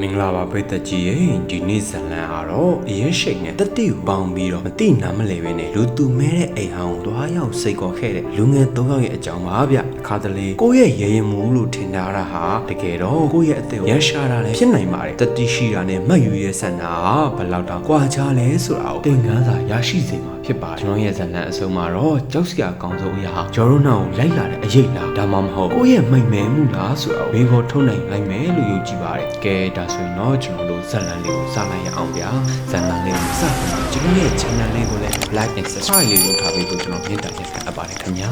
မင်္ဂလာပါပရိသတ်ကြီးရေဒီနေ့ဇလန်ကတော့အရေးရှိန်နဲ့တတိကိုပေါင်းပြီးတော့မတိနာမလဲပဲနဲ့လူသူမဲတဲ့အိမ်ဟောင်းသွားရောက်စိတ်ခေါ်ခဲ့တဲ့လူငယ်၃ယောက်ရဲ့အကြောင်းပါဗျအခါတလေကိုယ့်ရဲ့ရေရင်မှုလို့ထင်တာဟာတကယ်တော့ကိုယ့်ရဲ့အသက်ကိုရရှာတာလည်းဖြစ်နိုင်ပါတယ်တတိရှိတာနဲ့မှတ်ယူရဲ့ဆန္ဒဟာဘယ်လောက်တောင်ကွာခြားလဲဆိုတာကိုသင်ခန်းစာရရှိစေမှာဖြစ်ပါတယ်ကျွန်တော်ရဲ့ဇလန်အဆုံးမှာတော့ကြောက်စရာကောင်းဆုံးအရာဟာဂျော်ရိုနာကိုလိုက်လာတဲ့အရေးလားဒါမှမဟုတ်ကိုယ့်ရဲ့မိတ်မဲမှုလားဆိုတာကိုဘေးပေါ်ထုတ်နိုင်နိုင်မယ်လို့ယုံကြည်ပါတယ်ကဲဒါဆိုရင်တော့ကျွန်တော်တို့ဇလန်လေးကိုစလိုက်ရအောင်ဗျာဇလန်လေးကိုစပြီးတော့ကျွန်တော်ရဲ့ channel လေးကိုလည်း like and subscribe လေးလုပ်ထားပေးဖို့ကျွန်တော်မြတ်တာရက်ခံအပ်ပါတယ်ခင်ဗျာ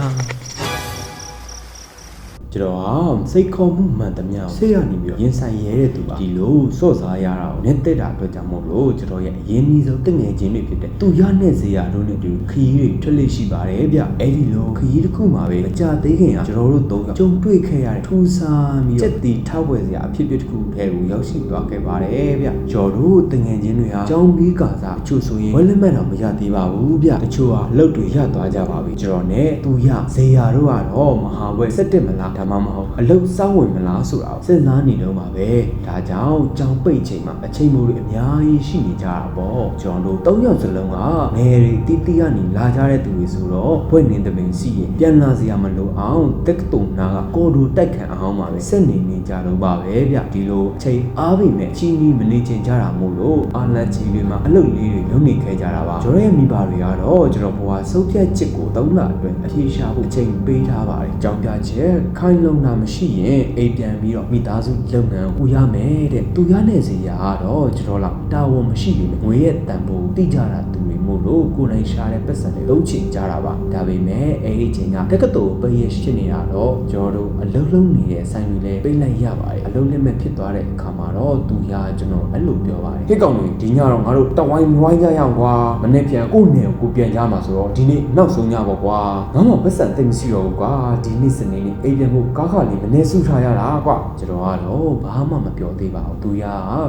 ကျွန်တော်ဟာစိတ်ခေါ်မှုမှန်သမျှကိုဆေးရနေပြီးတော့ရင်ဆိုင်ရဲတဲ့သူပါဒီလိုစော့စားရတာကိုနဲ့တက်တာအတွက်ကြောင့်မို့လို့ကျွန်တော်ရဲ့အရင်ကြီးဆုံးတငယ်ချင်းတွေဖြစ်တဲ့သူရနဲ့ဇေယျတို့နဲ့တူခရီးတွေထွက်လေ့ရှိပါတယ်ဗျအဲ့ဒီလိုခရီးတစ်ခုမှာပဲအကြသေးခင်ကကျွန်တော်တို့သုံးယောက်ကြုံတွေ့ခဲ့ရတဲ့ထူးဆန်းပြီးတော့စက်တီထောက်ွယ်စရာအဖြစ်အပျက်တစ်ခုထဲကိုရောက်ရှိသွားခဲ့ပါတယ်ဗျကျော်တို့တငယ်ချင်းတွေဟာကြောင်းပြီးကာစားအချို့ဆိုရင်ဝက်လက်မှတ်တော့မရသေးပါဘူးဗျတချို့ဟာအလုပ်တွေရသွားကြပါပြီကျွန်တော်နဲ့သူရဇေယျတို့ကတော့မဟာဘွဲစက်တက်မလားဒါမှမဟုတ်အလုပ်စောင့်ဝင်မလားဆိုတာကိုစဉ်းစားနေတော့ပါပဲဒါကြောင့်ကြောင်းပိတ်ချိန်မှာအချိန်မိုးတွေအများကြီးရှိနေကြတာပေါ့ကျွန်တော်တို့၃ယောက်စလုံးကငယ်တွေတီးတီးကနေလာကြတဲ့သူတွေဆိုတော့ဘွဲ့နေတပင်စီရင်ပြန်လာစရာမလိုအောင်တက်ကတုံနာကကိုဒူတိုက်ခံအောင်ပါပဲစက်နေနေကြတော့ပါပဲဗျဒီလိုအချိန်အားပြီမဲ့ချီနီမနေချင်ကြတာမို့လို့အာလက်ချီတွေမှာအလုပ်လေးတွေလုပ်နေခဲ့ကြတာပါကျွန်တော်ရဲ့မိဘတွေကတော့ကျွန်တော်ဘဝဆုံးဖြတ်ချက်ကို၃လအတွင်းအပြေရှားဖို့အချိန်ပေးထားပါတယ်ကြောင်းပြချက်ခိုင်လုံတာမရှိရင်အိမ်ပြန်ပြီးတော့မိသားစုလုပ်ငန်းကိုရမယ်တဲ့သူရနေစီရာကတော့ကျွန်တော်လောက်တာဝန်မရှိဘူးငွေရဲ့တန်ဖိုးတိကြတာသူတွေ မို့လို့ကိုယ်တိုင်ရှာတဲ့ပတ်စံတွေလုံးချင်ကြတာပါဒါပေမဲ့အဲ့ဒီချိန်ကတက္ကသိုလ်ပရိရှိနေတာတော့ကျွန်တော်တို့အလုံးလုံးနေတဲ့ဆိုင်တွေလည်းပိတ်လိုက်ရပါတယ်အလုံးလက်မဲ့ဖြစ်သွားတဲ့အခါမှာတော့သူရကျွန်တော်အဲ့လိုပြောပါတယ်ခေကောင်တွေဒီညတော့ငါတို့တဝိုင်းမဝိုင်းကြရအောင်ကွာမနေ့ပြန်ကိုယ့်နယ်ကိုကိုပြန်ကြမှာဆိုတော့ဒီနေ့နောက်ဆုံးညပေါ့ကွာငါမှပတ်စံသိမ့်မရှိတော့ဘူးကွာဒီနေ့စနေနေ့အိမ်ပြန်ဖို့ကားခါလေးမနေ့စုထားရတာကွာကျွန်တော်ကတော့ဘာမှမပြောသေးပါဘူးသူရ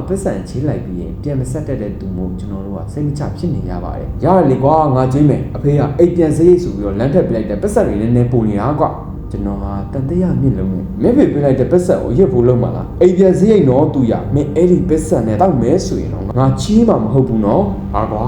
ပတ်စံချေးလိုက်ပြီးရင်ပြန်မဆက်တတ်တဲ့သူမို့ကျွန်တော်တို့ကစိတ်မချဖြစ်နေရပါတယ်ရတယ်လေကွာငါကြိမ့်မယ်အဖေကအိမ်ပြန်စရိတ်ဆိုပြီးတော့လမ်းထက်ပြလိုက်တဲ့ပတ်စံတွေလည်းနည်းပုံနေတာကွာ ကျွန်တော်ဟာတန်တရားမြင့်လုံးနဲ့မင်းဖေပြလိုက်တဲ့ပတ်စံကိုရက်ဖို့လုံးမလားအိမ်ပြန်စရိတ်တော့သူရမင်းအဲ့ဒီပတ်စံနဲ့တောက်မဲဆိုရင်တော့ငါချီးမှာမဟုတ်ဘူးနော်ဟာကွာ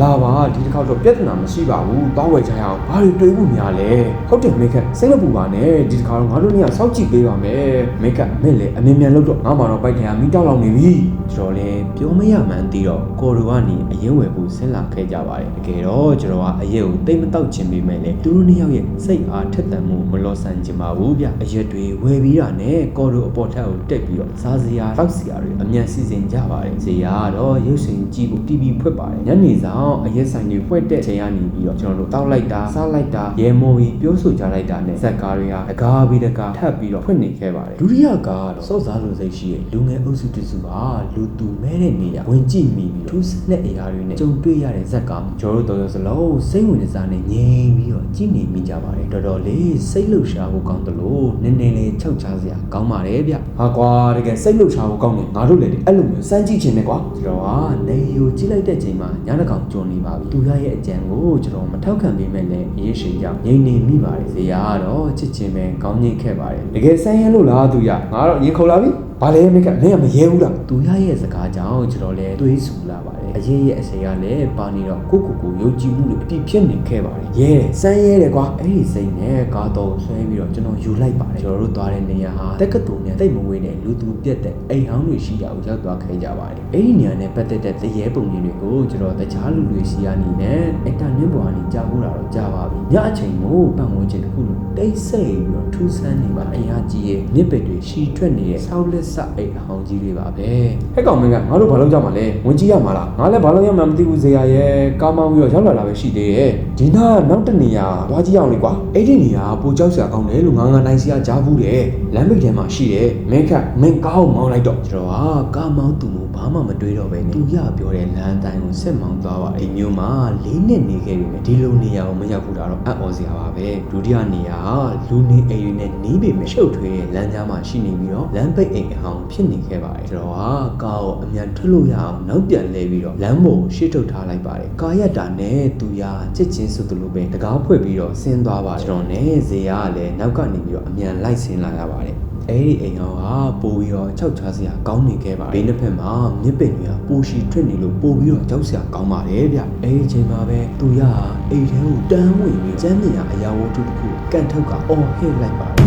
လာပါဒီတစ်ခါတော့ပြဿနာမရှိပါဘူးတောင်းဝယ်ချင်အောင်ဘာတွေတွေးဖို့များလဲဟုတ်တယ်မိခက်စိတ်မပူပါနဲ့ဒီတစ်ခါတော့ငါတို့နေရာစောင့်ကြည့်ပေးပါမယ်မိခက်မင်းလေအမြင်မြန်လို့တော့ငါမှတော့ပိုက်ထရမီတောက်လောက်နေပြီကျွန်တော်လည်းပြောမရမှန်းသိတော့ကိုရိုကနေအရင်ဝယ်ဖို့ဆင်းလာခဲ့ကြပါတယ်တကယ်တော့ကျွန်တော်ကအရက်ကိုတိတ်မတောက်ချင်ပေမဲ့လေသူတို့နှစ်ယောက်ရဲ့စိတ်အားထက်သန်မှုမလောဆန်ချင်ပါဘူးဗျအရက်တွေဝယ်ပြီးတာနဲ့ကိုရိုအပေါ်ထက်ကိုတက်ပြီးတော့စားစရာတောက်စရာတွေအမြန်စီစဉ်ကြပါတယ်ဇေယျကတော့ရုပ်ရှင်ကြည့်ဖို့ TV ဖွက်ပါတယ်ညနေဆောင်အရက်ဆိုင်တွေဖွက်တဲ့ချိန်ကနေပြီးတော့ကျွန်တော်တို့တောက်လိုက်တာစားလိုက်တာရေမော်ပြီးပြောဆိုကြလိုက်တာနဲ့ဇက်ကားတွေဟာတကားပြီးတကားထပ်ပြီးတော့ဖွင့်နေခဲ့ပါတယ်ဒုတိယကားကတော့စော့စားလိုစိတ်ရှိတဲ့လူငယ်အုပ်စုတစ်စုဟာလူသူမဲတဲ့နေရာဝင်ကြည့်မိပြီးတော့ထူးဆန်းတဲ့အရာတွေနဲ့ကြုံတွေ့ရတဲ့ဇက်ကားကျွန်တော်တို့တော်ရစလုံးစိတ်ဝင်စားနေငြိမ်ပြီးတော့ကြည့်နေမိကြပါတယ်တော်တော်လေးစိတ်လှုပ်ရှားဖို့ကောင်းတယ်လို့နည်းနည်းလေးခြောက်ချစရာကောင်းပါတယ်ဗျဟာကွာတကယ်စိတ်လှုပ်ရှားဖို့ကောင်းတယ်ငါတို့လည်းအဲ့လိုမျိုးစမ်းကြည့်ခြင်းနဲ့ကွာကျွန်တော်ကနေယူကြည့်လိုက်တဲ့ချိန်မှာညနေကောင်ကြုံနေပါပြီသူရရဲ့အကြံကိုကျွန်တော်မထောက်ခံပေးမဲ့လည်းအရေးရှိကြောင်းငြိမ်နေမိပါတယ်ဇေယျကတော့ချစ်ချင်းပဲကောင်းကြီးခဲ့ပါတယ်တကယ်ဆန်းရဲလို့လားသူရငါတော့ရင်ခုန်လာပြီဘာလဲမိကမင်းကမရဲဘူးလားသူရရဲ့စကားကြောင့်ကျွန်တော်လည်းတွေးဆူလာပါတယ် အရေးရဲ့အစရလည်းပါနေတော့ကိုကိုကိုယုံကြည်မှုတွေအပြည့်ဖြစ်နေခဲ့ပါတယ်ရဲတယ်စမ်းရဲတယ်ကွာအဲ့ဒီစိတ်နဲ့ကားတော့ဆွဲပြီးတော့ကျွန်တော်ယူလိုက်ပါတယ်ကျွန်တော်တို့သွားတဲ့နေရာဟာတက္ကသိုလ်နဲ့တိတ်မဝေးတဲ့လူသူပြက်တဲ့အိမ်ဟောင်းတွေရှိရာကိုရောက်သွားခဲ့ကြပါတယ်အဲ့ဒီနေရာနဲ့ပတ်သက်တဲ့တရေပုံရင်းတွေကိုကျွန်တော်တခြားလူတွေစီကနေနဲ့အင်တာနက်ပေါ်ကနေကြားဖို့တာတော့ကြားပါပြီညအချိန်မို့ပတ်ဝန်းကျင်တစ်ခုလုံးတိတ်ဆိတ်ပြီးတော့ထူးဆန်းနေပါအင်အားကြီးရဲ့မြစ်ပက်တွေရှီထွက်နေတဲ့ဆောက်လက်ဆအိမ်ဟောင်းကြီးတွေပါပဲဟဲ့ကောင်မင်းကငါတို့ဘာလုပ်ကြမှာလဲဝင်ကြည့်ရမှာလားငါလည်းဘာလုပ်ရမှန်းမသိဘူးဇေယျရဲ့ကားမောင်းပြီးတော့ရောက်လာတာပဲရှိသေးရဲ့ဒီနားနောက်တနေရာသွားကြည့်အောင်လေကွာအဲ့ဒီနေရာပိုကြောက်စရာကောင်းတယ်လို့ငါငါနိုင်စရာကြားဘူးတယ်လမ်းမိတ်ထဲမှာရှိတယ်မင်းခက်မင်းကားကိုမောင်းလိုက်တော့ကျွန်တော်ဟာကားမောင်းသူ့ကိုဘာမှမတွေးတော့ပဲနဲ့သူရပြောတဲ့လမ်းအတိုင်းကိုဆက်မောင်းသွားပါအိမ်မျိုးမှာလေးနှစ်နေခဲ့ပြီမယ်ဒီလိုနေရာကိုမရောက်ဘူးတာတော့အံ့ဩစရာပါပဲဒုတိယနေရာလူနေအိမ်တွေနဲ့နီးပေမဲ့ရှုပ်ထွေးတဲ့လမ်းကြားမှာရှိနေပြီးတော့လမ်းပိတ်အိမ်အဟောင်းဖြစ်နေခဲ့ပါတယ်ကျွန်တော်ဟာကားကိုအမြန်ထွက်လို့ရအောင်နောက်ပြန်လဲပြီးတော့လမ်းပေါ်ရှေ့ထုတ်ထားလိုက်ပါတယ်ကာရက်တာနဲ့သူရချစ်ချင်းဆိုသလိုပဲတကားဖွင့်ပြီးတော့ဆင်းသွားပါတယ်ကျွန်တော်နဲ့ဇေယျကလည်းနောက်ကနေပြီးတော့အမြန်လိုက်ဆင်းလာရပါတယ်အဲ့ဒီအိမ်အောင်ဟာပို့ပြီးတော့ကြောက်ချစရာကောင်းနေခဲ့ပါဘေးနှစ်ဖက်မှာမြစ်ပင်တွေကပိုရှိထွက်နေလို့ပို့ပြီးတော့ကြောက်စရာကောင်းပါတယ်ဗျအဲ့ဒီအချိန်မှာပဲသူရအိမ်ထဲကိုတန်းဝင်ပြီးကျမ်းမြင်ရအရာဝတ္ထုတစ်ခုကန်ထုတ်ကအော်ဟစ်လိုက်ပါတယ်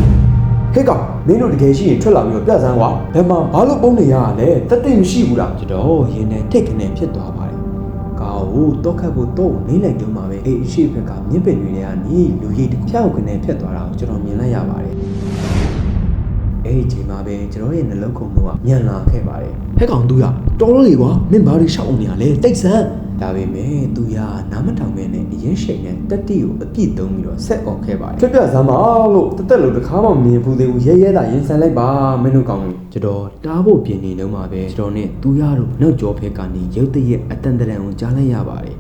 ဟဲ့ကောင်မင်းတို့တကယ်ရှိရင်ထွက်လာပြီးတော့ပြစမ်းကွာဘယ်မှာဘာလို့ပုံနေရတာလဲတက်တိတ်မရှိဘူးလားကျွန်တော်ရင်ထဲထိတ်ခနဲ့ဖြစ်သွားပါတယ်ကာကိုတော့ခတ်ဖို့တော့နေလိုက်တော့မှပဲအဲ့အရှိဘက်ကမြစ်ပင်တွေထဲကနေလူရိတ်တစ်ဖြောက်ခနဲ့ဖြစ်သွားတာကိုကျွန်တော်မြင်လိုက်ရပါတယ်အဲ့ဒီအချိန်မှာပဲကျွန်တော်ရဲ့နှလုံးခုန်တော့ညံလာခဲ့ပါတယ်ဟဲ့ကောင်သူရတော်တော်လေးကွာမင်းဘာလို့ရှောက်အောင်နေရလဲတိတ်ဆန်း ဒါပေမဲ့သူရနားမထောင်မဲနဲ့အရင်ရှိန်နဲ့တက်တိကိုအပြည့်သုံးပြီးတော့ဆက်អော်ခဲ့ပါတယ်ပြပြစမ်းပါလို့တက်တက်လို့တခါမှမမြင်ဘူးသေးဘူးရဲရဲတာရင်ဆန်လိုက်ပါမင်းတို့ကောင်းလို့ကျွန်တော်တားဖို့ပြင်နေတော့မှပဲကျွန်တော်နဲ့သူရတို့နောက်ကျောဖက်ကနေရုတ်တရက်အတန်တရံကိုကြားလိုက်ရပါတယ်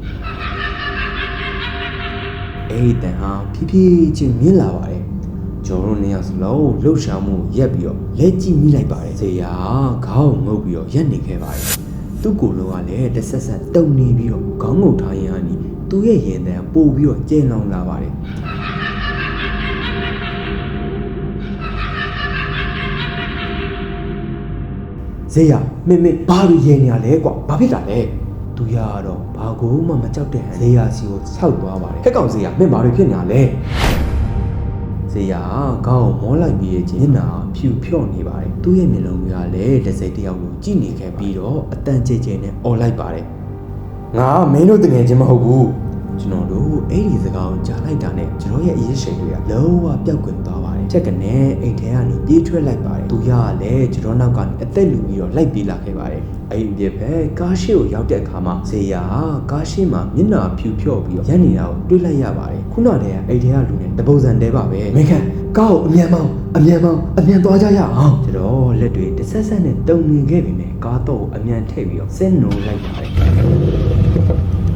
အဲ့ဒီတန်ဟာဖြည်းဖြည်းချင်းမြင့်လာပါတယ်ကျွန်တော်တို့နေရာစလုံးလှုပ်ရှားမှုရက်ပြီးတော့လက်ကြည့်မိလိုက်ပါတယ်ဇေယျခေါင်းငုပ်ပြီးတော့ရက်နေခဲ့ပါတယ် သူ့ကိုယ်လုံးကလည်းတစ်ဆက်ဆက်တုံနေပြီးတော့ခေါင်းငုပ်ထားရင်ကနေသူ့ရဲ့ရင်တန်ပို့ပြီးတော့ကျဲလောင်လာပါတယ်ဇေယမင်းမင်းဘာလို့ရဲနေရလဲကွာဘာဖြစ်တာလဲသူရတော့ဘာကိုမှမကြောက်တဲ့ဟန်ဇေယျစီကိုဆောက်သွားပါတယ်ဟဲ့ကောင်ဇေယမင်းဘာလို့ဖြစ်နေရလဲဇေယျခေါင်းကိုမောလိုက်ပြီးရဲ့ချင်းမျက်နှာဖြူဖြော့နေပါတယ် သူ့ရဲ့မျက်လုံးကလည်းတစ်စိတ်တစ်ယောက်လိုကြည့်နေခဲ့ပြီးတော့အတန်ကျဲကျဲနဲ့អော်လိုက်ပါတယ်ငါမင်းတို့တကယ်ချင်းမဟုတ်ဘူးကျွန်တော်တို့အဲ့ဒီစကားကိုကြားလိုက်တာနဲ့ကျွန်တော်ရဲ့အရေးရှိန်တွေကလုံးဝပျောက်ကွယ်သွားပါ တယ်ချက်ကနေအိမ်ထဲကနေပြေးထွက်လိုက်ပါတယ်သူရကလည်းကျွန်တော်နောက်ကနေအသက်လူပြီးတော့လိုက်ပြေးလာခဲ့ပါတယ်အဲ့ဒီပြက်ပဲကားရှိကိုရောက်တဲ့အခါမှာဇေယျဟာကားရှိမှာမျက်နှာဖြူဖြော့ပြီးတော့ရက်နေတာကိုတွေ့လိုက်ရပါတယ်ခုနတည်းကအိမ်ထဲကလူနဲ့တပုံစံတဲပါပဲမင်းခန့်ကောက်အမြန်မောင်းအမြန်မောင်းအမြန်သွားကြရအောင်ကျွန်တော်လက်တွေတစ်ဆက်ဆက်နဲ့တုံနေခဲ့ပြီနဲ့ကားတော့အမြန်ထိပ်ပြီးတော့ဆင်းနိုးလိုက်ပါတယ်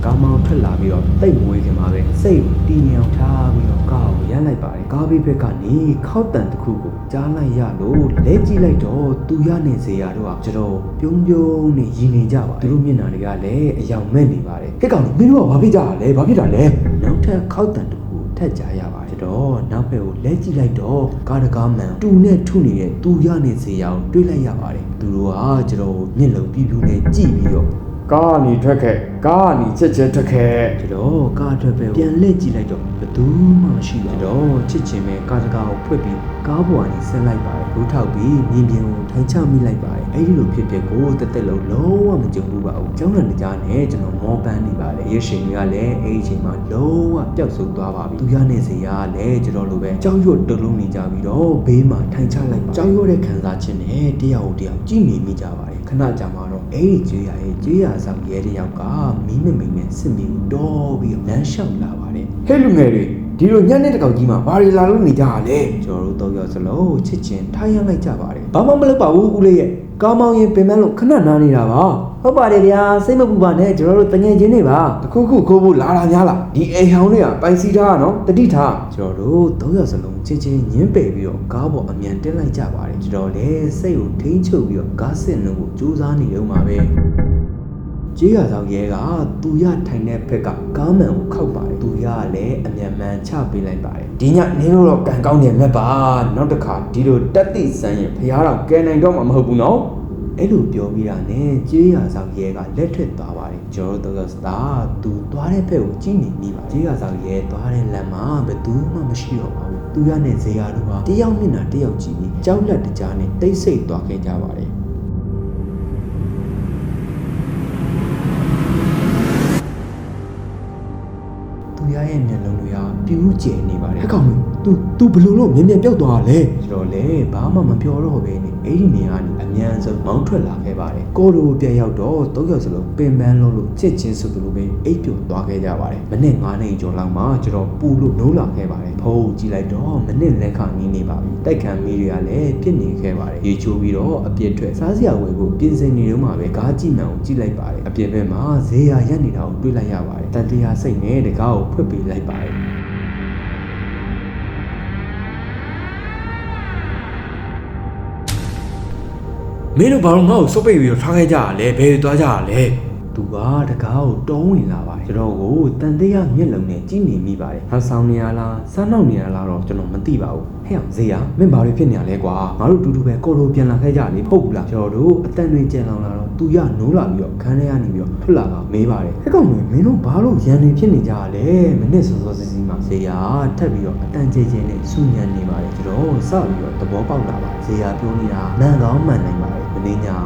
ကားမောင်းထွက်လာပြီးတော့တိတ်မွေးခင်မှာပဲစိတ်ကိုတီးမြောင်ထားပြီးတော့ကားကိုရမ်းလိုက်ပါတယ်ကားဘေးဘက်ကနေခောက်တန်တစ်ခုကိုကြားလိုက်ရလို့လဲကြည့်လိုက်တော့သူရနေစေရတော့ကျွန်တော်ပြုံးပြုံးနဲ့ရည်နေကြပါတယ်သူတို့မျက်နှာတွေကလည်းအယောင်မဲ့နေပါတယ်ဟဲ့ကောင်မင်းတို့ကဘာဖြစ်ကြတာလဲဘာဖြစ်တာလဲနောက်ထပ်ခောက်တန်တစ်ခုထပ်ကြားရပါတယ်တော့နောက်ဘက်ကိုလဲကြည့်လိုက်တော့ကားတကားမှန်တူနဲ့ထုနေတဲ့သူရနေစေရအောင်တွေးလိုက်ရပါတယ်သူတို့ကကျွန်တော်မျက်လုံးပြူးပြူးနဲ့ကြည့်ပြီးတော့ ကားကနေထွက်ခဲ့ကားကနေချက်ချက်ထွက်ခဲ့ကျွန်တော်ကားအတွက်ပဲပြန်လှည့်ကြည့်လိုက်တော့ဘယ်သူမှမရှိပါဘူးကျွန်တော်ချစ်ချင်ပဲကားတကားကိုဖွင့်ပြီးကားပေါ်ကနေဆင်းလိုက်ပါတယ်လူထောက်ပြီးမြင်ပြင်ကိုထိုင်ချမိလိုက်ပါတယ်အဲ့ဒီလိုဖြစ်ဖြစ်ကိုတက်တက်လုံးလုံးဝမကြုံဘူးပါဘူးကျောင်းလန်ကြားနဲ့ကျွန်တော်မောပန်းနေပါတယ်ရရှင်ကလည်းအဲ့ဒီအချိန်မှာလုံးဝပျောက်ဆုံးသွားပါပြီသူရနေစေရကလည်းကျွန်တော်လိုပဲကြောက်ရွံ့တုန်လုံးနေကြပြီးတော့ဘေးမှာထိုင်ချလိုက်ပါကြောက်ရွံ့တဲ့ခံစားခြင်းနဲ့တယောက်ကိုတယောက်ကြည့်နေမိကြပါတယ်ခဏကြာမှတော့ အဲ့ဒီကျေးရရဲ့ကျေးရဆောင်ရဲတယောက်ကမီးမမိန်နဲ့စစ်မီကိုတော်ပြီးလမ်းလျှောက်လာပါတယ်ဟဲ့လူငယ်တွေ ဒီလိုညနေတစ်ကောက်ကြီးမှာဘာတွေလာလို့နေကြတာလဲကျွန်တော်တို့တော့ရောစလုံးချစ်ချင်းထားရမ်းလိုက်ကြပါတယ်ဘာမှမလုပ်ပါဘူးဦးလေးရဲ့ကားမောင်းရင်ပင်မလို့ခဏနားနေတာပါဟုတ်ပါတယ်ဗျာစိတ်မပူပါနဲ့ကျွန်တော်တို့တငယ်ချင်းတွေပါတခုခုခိုးဖို့လာတာများလားဒီအိမ်ဟောင်းတွေကပိုင်စီထားတာနော်တတိထားကျွန်တော်တို့တော့ရောစလုံးချစ်ချင်းညင်းပယ်ပြီးတော့ကားပေါ်အမြန်တက်လိုက်ကြပါတယ်ကျွန်တော်လည်းစိတ်ကိုထိန်းချုပ်ပြီးတော့ကားစစ်နှုတ်ကိုစူးစမ်းနေတော့မှာပဲ ကြေးရဆောင်ရဲကသူရထိုင်တဲ့ဘက်ကကားမှန်ကိုခောက်ပါတယ်သူရကလည်းအမြန်မှန်ချပေးလိုက်ပါတယ်ဒီညနေလို့တော့ကံကောင်းတယ်မြတ်ပါနောက်တစ်ခါဒီလိုတက်တိဆန်းရင်ဖះတော်ကဲနိုင်တော့မှမဟုတ်ဘူးနော်အဲ့လိုပြောပြီးတာနဲ့ကြေးရဆောင်ရဲကလက်ထက်သွားပါတယ်ကျွန်တော်တို့ကစတာသူသွားတဲ့ဘက်ကိုကြည့်နေမိပါတယ်ကြေးရဆောင်ရဲသွားတဲ့လမ်းမှာဘယ်သူမှမရှိတော့ပါဘူးသူရနဲ့ဇေယျတို့ဟာတယောက်မျက်နှာတယောက်ကြည့်ပြီးကြောက်လက်တကြားနဲ့တိတ်ဆိတ်သွားခဲ့ကြပါတယ် သူရရဲ့မျက်လုံးတွေဟာပြူးကျယ်နေပါတယ်ဟဲ့ကောင် तू तू ဘလို့လို့မြင်မြန်ပြောက်သွားတာလဲကျွန်တော်လည်းဘာမှမပြောတော့ဘဲနဲ့အဲ့ဒီနေရာကနေအမြန်ဆုံးမောင်းထွက်လာခဲ့ပါတယ်ကိုလိုပြန်ရောက်တော့သုံးယောက်စလုံးပင်ပန်းလုံးလို့ချစ်ချင်းဆိုသလိုပဲအိပ်ပျော်သွားခဲ့ကြပါတယ်မနေ့9နှစ်ကျော်လောက်မှကျွန်တော်ပူလို့နိုးလာခဲ့ပါတယ်ဖုန်းကြည့်လိုက်တော့မနေ့လက်ခါနီးနေပါပြီတိုက်ခံမီတွေကလည်းပြစ်နေခဲ့ပါတယ်ရေချိုးပြီးတော့အပြစ်ထွက်စားစရာဝယ်ဖို့ပြင်ဆင်နေတော့မှပဲကားကြည့်မှန်ကိုကြည့်လိုက်ပါတယ်အပြစ်ဘက်မှာဈေးရရက်နေတာကိုတွေ့လိုက်ရပါတယ်တန်တရားစိတ်နဲ့တကားကိုဖွင့်ပေးလိုက်ပါတယ်မင်းတို့ဘာလို့ငါ့ကိုစုပ်ပိတ်ပြီးတော့ထားခဲ့ကြတာလဲဘယ်သွားကြတာလဲသူကတကားကိုတုံးဝင်လာပါတယ်ကျွန်တော်ကိုတန်တရားမျက်လုံးနဲ့ကြည့်နေမိပါတယ်ဟန်ဆောင်နေရလားစားနောက်နေရလားတော့ကျွန်တော်မသိပါဘူးဟဲ့အောင်ဇေယျမင်းဘာတွေဖြစ်နေရလဲကွာငါတို့တူတူပဲကိုလိုပြန်လာခဲ့ကြလေဟုတ်ဘူးလားကျွန်တော်တို့အတန်တွေကြံလောင်လာတော့သူရနိုးလာပြီးတော့ခန်းထဲကနေပြီးတော့ထွက်လာကမေးပါတယ်ဟဲ့ကောင်မင်းမင်းတို့ဘာလို့ရန်နေဖြစ်နေကြရလဲမနစ်စောစောစီးစီးမှာဇေယျထပ်ပြီးတော့အတန်ကြဲကြဲနဲ့စူညံနေပါတယ်ကျွန်တော်စပြီးတော့သဘောပေါက်လာပါဇေယျပြောနေတာမှန်ကောင်းမှန်နိုင်ပါတယ်မင်းညာ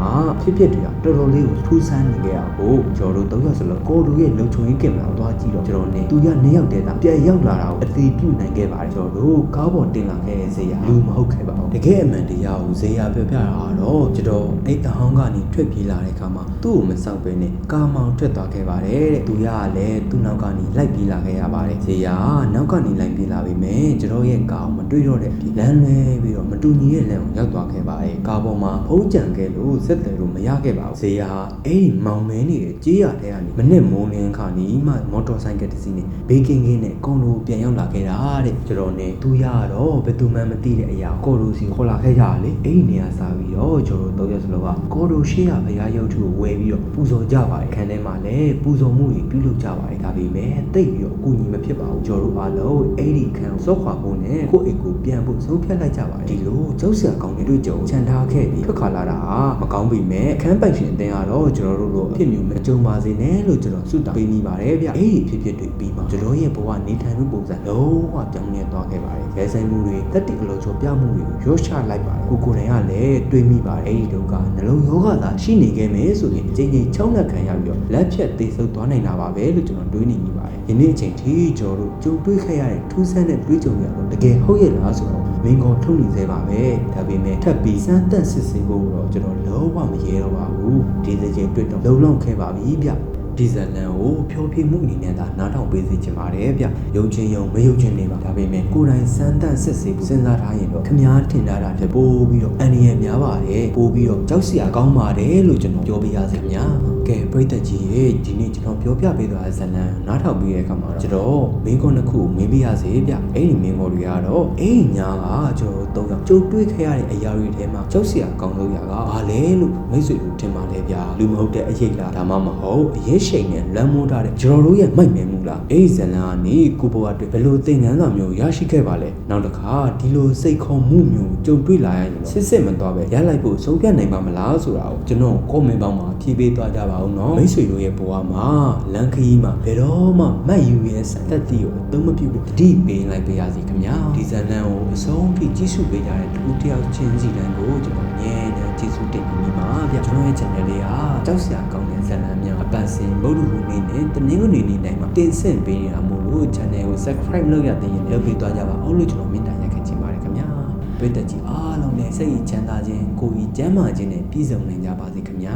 ဖြစ်ဖြစ်တွေကတော်တော်လေးကိုထူးဆန်းနေကြရဖို့ကျွန်တော်တို့တော့ရစလို့ကိုတို့ရဲ့လုံချုံရေးကင်မရာကိုသွားကြည့်တော့ကျွန်တော်နေသူရနေရောက်တဲ့တာပြန်ရောက်လာတာကိုအသေးပြုနိုင်ခဲ့ပါတယ်ကျွန်တော်တို့ကားပေါ်တင်လာခဲ့တဲ့ဇေယျလူမဟုတ်ခဲ့ပါဘူးတကယ်အမှန်တရားကိုဇေယျပြောပြတာတော့ကျွန်တော်အဲ့အဟောင်းကနေထွက်ပြေးလာတဲ့အခါမှာသူ့ကိုမစောက်ပဲနဲ့ကားမောင်ထွက်သွားခဲ့ပါတယ်တဲ့သူရကလည်းသူ့နောက်ကနေလိုက်ပြေးလာခဲ့ရပါတယ်ဇေယျနောက်ကနေလိုက်ပြေးလာပြီမယ်ကျွန်တော်ရဲ့ကားကိုမတွေ့တော့တဲ့ပြည်လမ်းလဲပြီးတော့မတူညီရဲ့လမ်းကိုရောက်သွားခဲ့ပါတယ်ကားပေါ်မှာဖုံးကြံခဲ့လို့စက်တယ်လို့မရခဲ့ပါဘူးဇေယျအဲ့ဒီမောင်မဲနေတဲ့ကြေးရတဲ့ကနေမနစ်မိုးလင်းခါနီးမှမော်တော်ဆိုင်ကယ်တစ်စီးနဲ့ဘေးကင်းကင်းနဲ့ကွန်လိုပြန်ရောက်လာခဲ့တာတဲ့ကျွန်တော်နဲ့သူရတော့ဘယ်သူမှမသိတဲ့အရာကိုလိုစီခေါ်လာခဲ့ကြတာလေအဲ့ဒီနေရာစားပြီးတော့ကျွန်တော်တို့ရက်စလုံးကကိုလိုရှေ့ရဘုရားရုပ်ထုကိုဝယ်ပြီးတော့ပူဇော်ကြပါတယ်ခန်းထဲမှာလည်းပူဇော်မှုတွေပြုလုပ်ကြပါတယ်ဒါပေမဲ့တိတ်ပြီးတော့အကူအညီမဖြစ်ပါဘူးကျွန်တော်တို့အားလုံးအဲ့ဒီခန်းကိုစောခွာဖို့နဲ့ကိုယ့်အိမ်ကိုပြန်ဖို့ဆုံးဖြတ်လိုက်ကြပါတယ်ဒီလိုကျောက်ဆရာကောင်းတဲ့တွေ့ကြုံချန်ထားခဲ့ပြီးထွက်ခါလာတာမကောင်းပြီမဲ့အခန်းပိုင်ရှင်အတင်းကတော့ကျွန်တော်တို့လိုအဖြစ်မျိုးမကြုံပါစေနဲ့လို့ကျွန်တော်ဆုတောင်းပေးနေပါတယ်ဗျအဲ့ဒီဖြစ်ဖြစ်တွေပြီးမှကျွန်တော်ရဲ့ဘဝနေထိုင်မှုပုံစံလုံးဝပြောင်းလဲသွားခဲ့ပါတယ် ရဲဆိုင်မှုတွေတက်တိအလိုချိုပြမှုတွေကိုရော့ချလိုက်ပါတယ်ကိုကိုယ်တိုင်ကလည်းတွေးမိပါတယ်အဲ့ဒီတော့ကနှလုံးယောဂသာရှိနေခဲ့မယ်ဆိုရင်ချိန်ချိန်ချောင်းလက်ခံရပြီးတော့လက်ဖြတ်သေးဆုပ်သွားနိုင်တာပါပဲလို့ကျွန်တော်တွေးနေမိပါတယ်ယနေ့အချိန်ထိကျွန်တော်တို့ကြုံတွေ့ခဲ့ရတဲ့ထူးဆန်းတဲ့တွေးကြုံရတော့တကယ်ဟုတ်ရဲ့လားဆိုတော့မင်းကောင်ထုတ်နေသေးပါပဲဒါပေမဲ့ထပ်ပြီးစမ်းသပ်စစ်ဆေးဖို့တော့ကျွန်တော်လုံးဝမရဲတော့ပါဘူးဒီစကြိမ်တွေ့တော့လုံလောက်ခဲ့ပါပြီဗျ ဒီဇလန်ကိုဖြောပြမှုအနေနဲ့သာနားထောင်ပေးစေချင်ပါတယ်ဗျရုံချင်းရုံမရုံချင်းနေပါဒါပေမဲ့ကိုယ်တိုင်စမ်းသပ်စစ်ဆေးဖို့စဉ်းစားထားရင်တော့ခမားထင်ထားတာဖြစ်ပို့ပြီးတော့အန်ရီရများပါတယ်ပို့ပြီးတော့ကြောက်စရာကောင်းပါတယ်လို့ကျွန်တော်ပြောပြရစေခင်ဗျာကဲပရိသတ်ကြီးရေဒီနေ့ကျွန်တော်ပြောပြပေးသွားတဲ့ဇလန်နားထောင်ပြီးတဲ့အခါမှာကျွန်တော်မင်းကောနှစ်ခုကိုမေးပြရစေဗျအဲ့ဒီမင်းကောတွေကတော့အဲ့ဒီညာကကျွန်တော်တို့ကြုံတွေ့ခဲ့ရတဲ့အရာတွေထဲမှာကြောက်စရာကောင်းလို့ရကဘာလဲလို့မိတ်ဆွေတို့ထင်ပါလေဗျာလူမဟုတ်တဲ့အရေးလားဒါမှမဟုတ်အရေးရှိန်နဲ့လမ်းမိုးထားတဲ့ကျွန်တော်တို့ရဲ့မိုက်မဲမှုလားအဲ့ဒီဇလန်ကနေကိုဘဝတွေဘယ်လိုသင်ခန်းစာမျိုးရရှိခဲ့ပါလဲနောက်တစ်ခါဒီလိုစိတ်ခေါ်မှုမျိုးကြုံတွေ့လာရရင်စစ်စစ်မသွားပဲရလိုက်ဖို့ဆုံးဖြတ်နိုင်ပါမလားဆိုတာကိုကျွန်တော်ကွန်မန့်ပေါင်းမှာဖြေပေးသွားကြပါဦးနော်မိတ်ဆွေတို့ရဲ့ဘဝမှာလမ်းခရီးမှာဘယ်တော့မှမတ်ယူရဲ့စံသက်တီကိုအသုံးမပြုဘူးတတိပေးလိုက်ပေးရစီခင်ဗျာဒီဇလန်ကိုအဆုံးထိကြည့်ရှုပေးကြတဲ့တူတယောက်ချင်းစီတိုင်းကိုကျွန်တော်မြဲတမ်း ကျေးဇူးတင်ပြီးပါဗျကျွန်တော်ရဲ့ channel လေးဟာကြောက်စရာကောင်းတဲ့ဇလန်များအပတ်စဉ်ဗုဒ္ဓဟူနေ့နဲ့တနင်္ဂနွေနေ့တိုင်းမှာတင်ဆက်ပေးနေတာမို့လို့ channel ကို subscribe လုပ်ရတဲ့ရင်လုပ်ပေးသွားကြပါအောင်လို့ကျွန်တော်မေတ္တာရက်ခံချင်ပါတယ်ခင်ဗျာပြည်သက်ကြီးအားလုံးလည်းစိတ်ချမ်းသာခြင်းကိုယ်ကြီးကျန်းမာခြင်းနဲ့ပြည့်စုံနိုင်ကြပါစေခင်ဗျာ